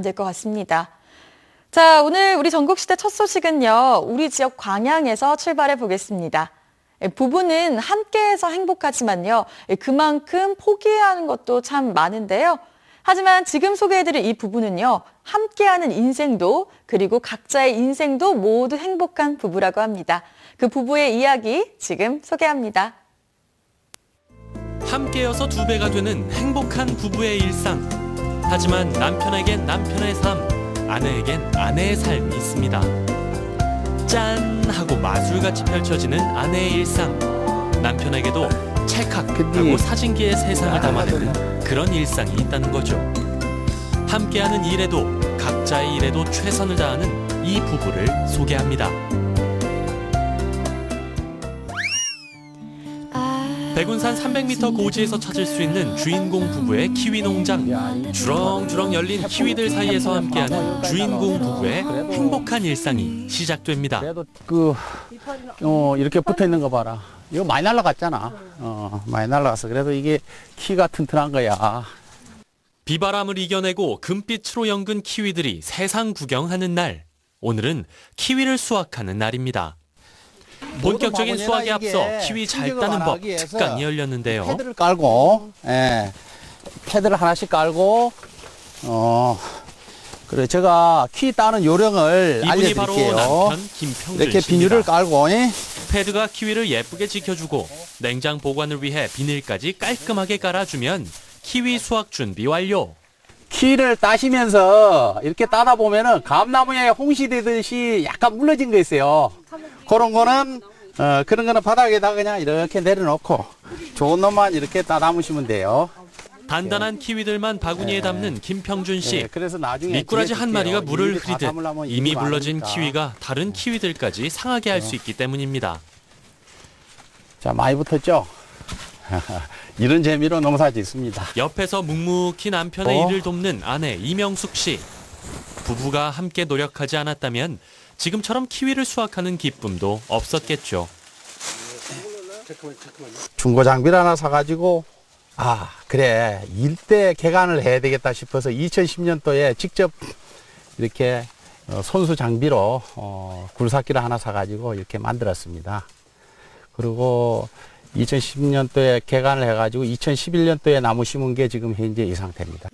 될 것 같습니다. 자, 오늘 우리 전국시대 첫 소식은요, 우리 지역 광양에서 출발해 보겠습니다. 예, 부부는 함께해서 행복하지만요, 예, 그만큼 포기해야 하는 것도 참 많은데요. 하지만 지금 소개해드릴 이 부부는요, 함께하는 인생도 그리고 각자의 인생도 모두 행복한 부부라고 합니다. 그 부부의 이야기 지금 소개합니다. 함께여서 두 배가 되는 행복한 부부의 일상. 하지만 남편에겐 남편의 삶, 아내에겐 아내의 삶이 있습니다. 짠 하고 마술같이 펼쳐지는 아내의 일상. 남편에게도 찰칵하고 사진기에 세상을 담아내는 그런 일상이 있다는 거죠. 함께하는 일에도 각자의 일에도 최선을 다하는 이 부부를 소개합니다. 백운산 300m 고지에서 찾을 수 있는 주인공 부부의 키위 농장. 주렁주렁 열린 키위들 사이에서 함께하는 주인공 부부의 행복한 일상이 시작됩니다. 그래도 그, 어, 이렇게 붙어 있는 거 봐라. 이거 많이 날라갔잖아. 어, 많이 날라갔어. 그래도 이게 키가 튼튼한 거야. 비바람을 이겨내고 금빛으로 연근 키위들이 세상 구경하는 날. 오늘은 키위를 수확하는 날입니다. 본격적인 수확에 앞서 키위 잘 따는 안법 특강이 열렸는데요. 패드를 깔고, 예. 패드를 하나씩 깔고, 어, 그래. 제가 키 따는 요령을 알려드릴게요. 이렇게. 비닐을 깔고, 예. 패드가 키위를 예쁘게 지켜주고 냉장 보관을 위해 비닐까지 깔끔하게 깔아주면 키위 수확 준비 완료. 키를 따시면서 이렇게 따다 보면은 감나무에 홍시 되듯이 약간 물러진 거 있어요. 그런 거는 어, 그런 거는 바닥에다 그냥 이렇게 내려놓고 좋은 놈만 이렇게 따 담으시면 돼요. 단단한 키위들만 바구니에 예. 담는 김평준 씨. 예, 그래서 나중에 미꾸라지 한 마리가. 물을 다 흐리듯 담으려면 이미 많으니까. 키위가 다른 키위들까지 상하게 할 수 있기 때문입니다. 자 많이 붙었죠. 이런 재미로 농사 짓습니다. 옆에서 묵묵히 남편의 어? 일을 돕는 아내 이명숙 씨. 부부가 함께 노력하지 않았다면 지금처럼 키위를 수확하는 기쁨도 없었겠죠. 중고 장비를 하나 사가지고 아 그래 일대 개간을 해야 되겠다 싶어서 2010년도에 직접 이렇게 어, 손수 장비로 어, 굴삭기를 하나 사가지고 이렇게 만들었습니다. 그리고 2010년도에 개간을 해가지고 2011년도에 나무 심은 게 지금 현재 이 상태입니다.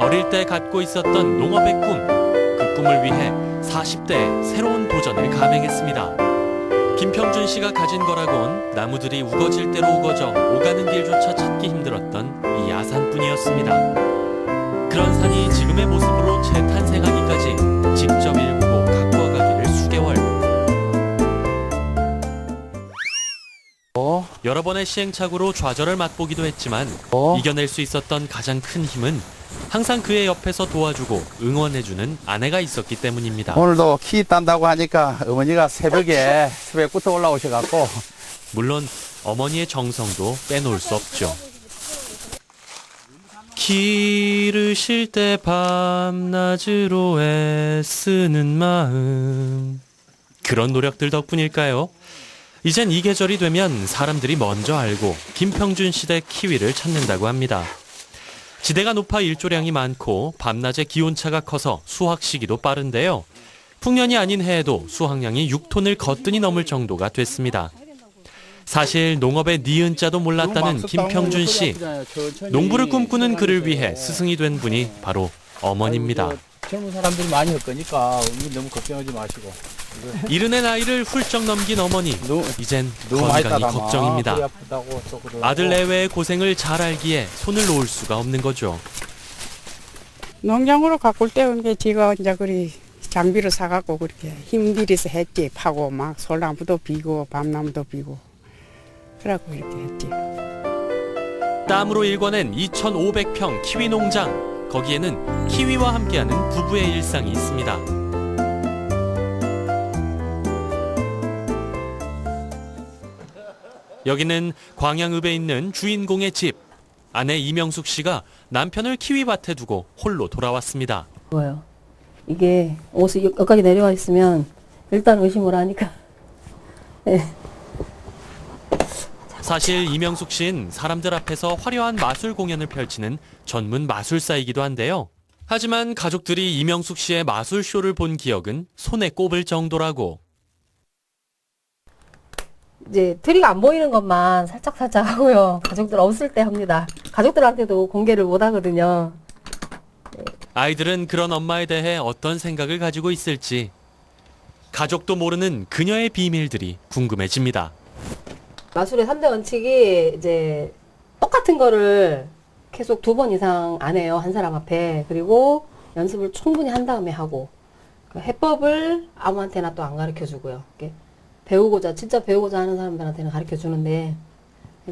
어릴 때 갖고 있었던 농업의 꿈, 그 꿈을 위해 40대에 새로운 도전을 감행했습니다. 김평준 씨가 가진 거라곤 나무들이 우거질 대로 우거져 오가는 길조차 찾기 힘들었던 이 야산뿐이었습니다. 그런 산이 지금의 모습으로 재탄생하기까지 직접 일구고 갖고 와가기를 수개월. 어, 여러 번의 시행착오로 좌절을 맛보기도 했지만 어, 이겨낼 수 있었던 가장 큰 힘은 항상 그의 옆에서 도와주고 응원해주는 아내가 있었기 때문입니다. 오늘도 키 딴다고 하니까 어머니가 새벽에 새벽부터 올라오셔갖고 물론 어머니의 정성도 빼놓을 수 없죠. 키를 쉴때 밤낮으로 애쓰는 마음. 그런 노력들 덕분일까요? 이젠 이 계절이 되면 사람들이 먼저 알고 김평준 시대 키위를 찾는다고 합니다. 지대가 높아 일조량이 많고 밤낮의 기온차가 커서 수확 시기도 빠른데요. 풍년이 아닌 해에도 수확량이 6톤을 거뜬히 넘을 정도가 됐습니다. 사실 농업의 니은 자도 몰랐다는 김평준 씨. 농부를 꿈꾸는 그를 위해 스승이 된 분이 바로 어머니입니다. 젊은 사람들이 많이 할 거니까 너무 걱정하지 마시고 이른의 나이를 훌쩍 넘긴 어머니. 너무 이젠 너무 많이 건강이. 걱정입니다. 허리 아프다고 또 그러고. 아들 내외의 고생을 잘 알기에 손을 놓을 수가 없는 거죠. 농장으로 가꿀 때온 게 지가 이제 그리 장비를 사갖고 그렇게 힘들이서 했지 파고 막 솔나무도 비고 밤나무도 비고 그래갖고 이렇게 했지. 땀으로 일궈낸 2,500평 키위 농장. 거기에는 키위와 함께하는 부부의 일상이 있습니다. 여기는 광양읍에 있는 주인공의 집. 아내 이명숙 씨가 남편을 키위밭에 두고 홀로 돌아왔습니다. 뭐요? 이게 옷이 여- 여기까지 내려와 있으면 일단 의심을 하니까. 예. 사실 이명숙 씨는 사람들 앞에서 화려한 마술 공연을 펼치는 전문 마술사이기도 한데요. 하지만 가족들이 이명숙 씨의 마술쇼를 본 기억은 손에 꼽을 정도라고. 이제 트리가 안 보이는 것만 살짝 살짝 하고요. 가족들 없을 때 합니다. 가족들한테도 공개를 못 하거든요. 아이들은 그런 엄마에 대해 어떤 생각을 가지고 있을지 가족도 모르는 그녀의 비밀들이 궁금해집니다. 마술의 3대 원칙이 이제 똑같은 거를 계속 두 번 이상 안 해요. 한 사람 앞에. 그리고 연습을 충분히 한 다음에 하고. 그 해법을 아무한테나 또 안 가르쳐 주고요. 이렇게 배우고자, 진짜 배우고자 하는 사람들한테는 가르쳐 주는데,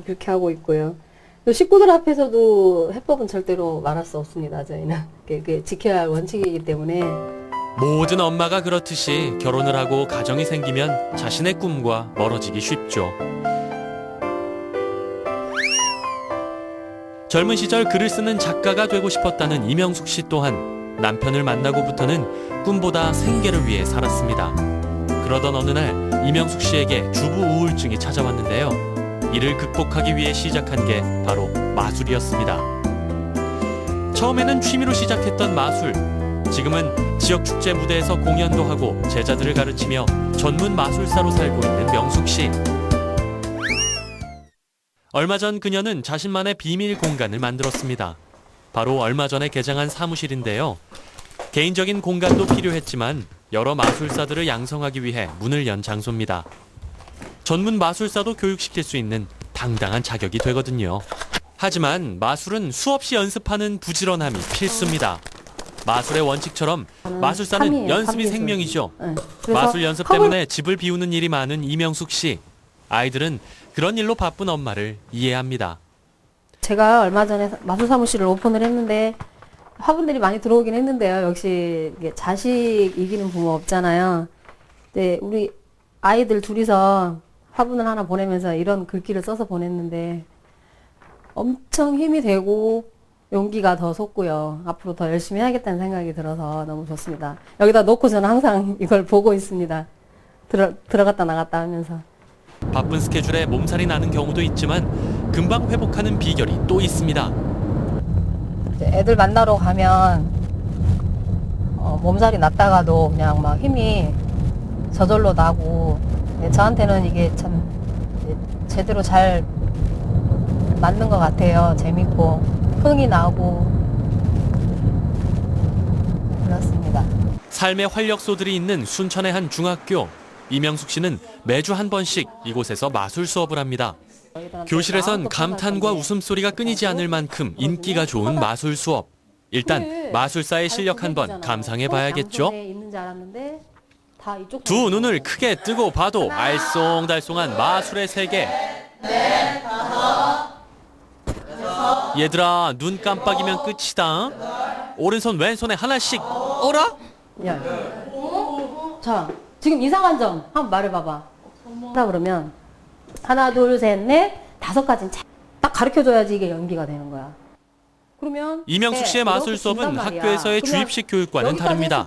그렇게 하고 있고요. 또 식구들 앞에서도 해법은 절대로 말할 수 없습니다. 저희는. 그게 지켜야 할 원칙이기 때문에. 모든 엄마가 그렇듯이 결혼을 하고 가정이 생기면 자신의 꿈과 멀어지기 쉽죠. 젊은 시절 글을 쓰는 작가가 되고 싶었다는 이명숙 씨 또한 남편을 만나고부터는 꿈보다 생계를 위해 살았습니다. 그러던 어느 날 이명숙 씨에게 주부 우울증이 찾아왔는데요. 이를 극복하기 위해 시작한 게 바로 마술이었습니다. 처음에는 취미로 시작했던 마술. 지금은 지역 축제 무대에서 공연도 하고 제자들을 가르치며 전문 마술사로 살고 있는 명숙 씨. 얼마 전 그녀는 자신만의 비밀 공간을 만들었습니다. 바로 얼마 전에 개장한 사무실인데요. 개인적인 공간도 필요했지만 여러 마술사들을 양성하기 위해 문을 연 장소입니다. 전문 마술사도 교육시킬 수 있는 당당한 자격이 되거든요. 하지만 마술은 수없이 연습하는 부지런함이 필수입니다. 마술의 원칙처럼 마술사는 삼이에요, 연습이 삼기술. 생명이죠. 네. 그래서 마술 연습 컵을 때문에 집을 비우는 일이 많은 이명숙 씨. 아이들은 그런 일로 바쁜 엄마를 이해합니다. 제가 얼마 전에 마술 사무실을 오픈을 했는데 화분들이 많이 들어오긴 했는데요. 역시 자식 이기는 부모 없잖아요. 근데 우리 아이들 둘이서 화분을 하나 보내면서 이런 글귀를 써서 보냈는데 엄청 힘이 되고 용기가 더 솟고요. 앞으로 더 열심히 해야겠다는 생각이 들어서 너무 좋습니다. 여기다 놓고 저는 항상 이걸 보고 있습니다. 들어, 들어갔다 나갔다 하면서. 바쁜 스케줄에 몸살이 나는 경우도 있지만 금방 회복하는 비결이 또 있습니다. 애들 만나러 가면 어, 몸살이 났다가도 그냥 막 힘이 저절로 나고 예, 저한테는 이게 참 제대로 잘 맞는 것 같아요. 재밌고 흥이 나고 그렇습니다. 삶의 활력소들이 있는 순천의 한 중학교. 이명숙 씨는 매주 한 번씩 이곳에서 마술 수업을 합니다. 교실에선 감탄과 웃음소리가 끊이지 않을 만큼 인기가 좋은 마술 수업. 일단 마술사의 실력 한번 감상해 봐야겠죠? 두 눈을 크게 뜨고 봐도 알쏭달쏭한 마술의 세계. 얘들아 눈 깜빡이면 끝이다. 오른손 왼손에 하나씩. 어라? 야. 자, 지금 이상한 점 한번 말해봐봐. 하다 그러면 하나, 둘, 셋, 넷, 다섯 가지는 차- 딱 가르쳐 줘야지 이게 연기가 되는 거야. 그러면 이명숙 씨의 네, 마술 수업은. 학교에서의 주입식 교육과는 다릅니다.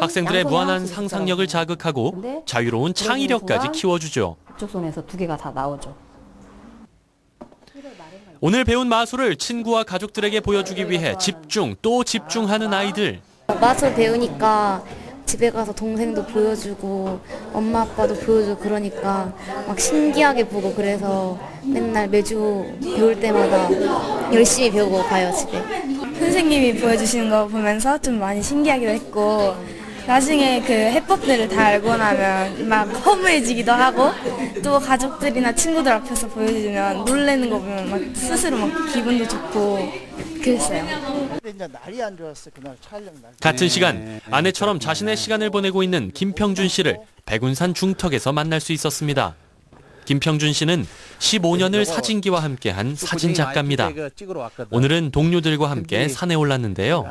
학생들의 무한한 상상력을. 자극하고 자유로운 창의력까지 키워주죠. 이쪽 손에서 두 개가 다 나오죠. 오늘 배운 마술을 친구와 가족들에게 보여주기 위해 집중 또 집중하는 아이들. 마술 배우니까 집에 가서 동생도 보여주고 엄마 아빠도 보여주고 그러니까 막 신기하게 보고 그래서 맨날 매주 배울 때마다 열심히 배우고 가요 집에. 선생님이 보여주시는 거 보면서 좀 많이 신기하기도 했고 나중에 그 해법들을 다 알고 나면 막 허무해지기도 하고 또 가족들이나 친구들 앞에서 보여주면 놀래는 거 보면 막 스스로 막 기분도 좋고 그랬어요. 근데 이제 날이 안 좋았어 그날 촬영 날. 같은 시간 아내처럼 자신의 시간을 보내고 있는 김평준 씨를 백운산 중턱에서 만날 수 있었습니다. 김평준 씨는 15년을 사진기와 함께한 사진 작가입니다. 오늘은 동료들과 함께 산에 올랐는데요.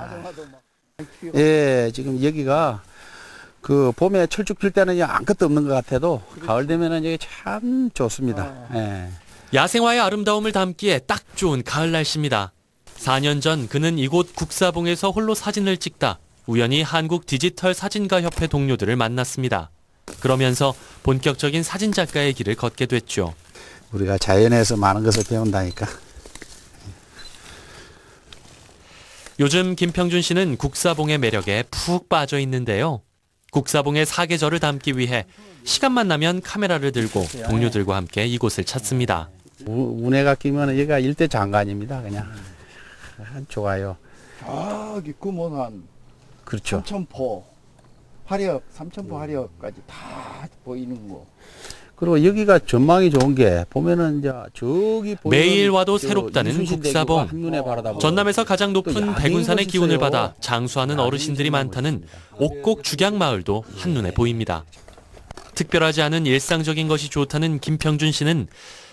예, 지금 여기가 그 봄에 철쭉 필 때는 아무것도 없는 것 같아도 가을 되면은 여기 참 좋습니다. 예. 야생화의 아름다움을 담기에 딱 좋은 가을 날씨입니다. 4년 전 그는 이곳 국사봉에서 홀로 사진을 찍다 우연히 한국 디지털 사진가 협회 동료들을 만났습니다. 그러면서 본격적인 사진 작가의 길을 걷게 됐죠. 우리가 자연에서 많은 것을 배운다니까. 요즘 김평준 씨는 국사봉의 매력에 푹 빠져 있는데요. 국사봉의 사계절을 담기 위해 시간만 나면 카메라를 들고 동료들과 함께 이곳을 찾습니다. 우- 운해가 끼면 여기가 일대 장관입니다. 그냥 아, 좋아요. 저기 금원한 그렇죠. 삼천포 화력 삼천포 화력까지 다 보이는 거. 그리고 여기가 전망이 좋은 게 보면은 이제 저기 매일 와도 저 새롭다는 국사봉. 전남에서 가장 또 높은 백운산의. 기운을 받아 장수하는 어르신들이 많다는. 옥곡 죽양마을도 한눈에 보입니다. 특별하지 않은 일상적인 것이 좋다는 김평준 씨는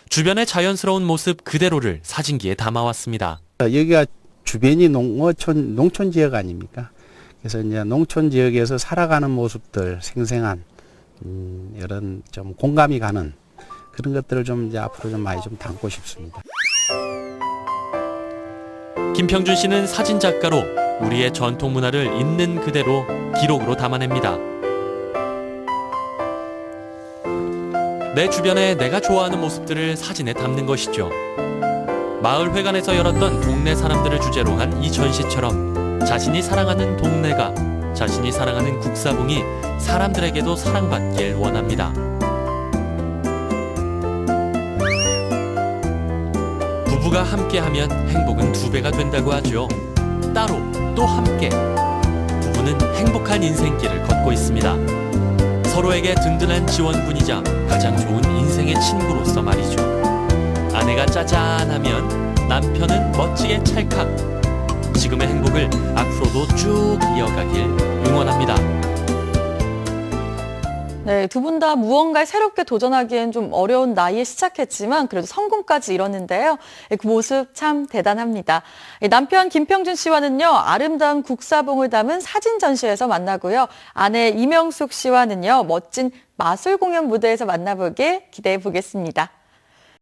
주변의 자연스러운 모습 그대로를 사진기에 담아왔습니다. 여기가 주변이 농어촌 농촌 지역 아닙니까? 그래서 이제 농촌 지역에서 살아가는 모습들 생생한 음, 이런 좀 공감이 가는 그런 것들을 좀 이제 앞으로 좀 많이 좀 담고 싶습니다. 김평준 씨는 사진 작가로 우리의 전통 문화를 있는 그대로 기록으로 담아냅니다. 내 주변에 내가 좋아하는 모습들을 사진에 담는 것이죠. 마을 회관에서 열었던 동네 사람들을 주제로 한 이 전시처럼 자신이 사랑하는 동네가 자신이 사랑하는 국사봉이 사람들에게도 사랑받길 원합니다. 부부가 함께하면 행복은 두 배가 된다고 하죠. 따로 또 함께 부부는 행복한 인생길을 걷고 있습니다. 서로에게 든든한 지원군이자 가장 좋은 인생의 친구로서 말이죠. 아내가 짜잔하면 남편은 멋지게 찰칵. 지금의 행복을 앞으로도 쭉 이어가길 응원합니다. 네, 두 분 다 무언가에 새롭게 도전하기엔 좀 어려운 나이에 시작했지만 그래도 성공까지 이뤘는데요. 예, 그 모습 참 대단합니다. 예, 남편 김평준 씨와는요, 아름다운 국사봉을 담은 사진 전시회에서 만나고요. 아내 이명숙 씨와는요, 멋진 마술 공연 무대에서 만나보길 기대해 보겠습니다.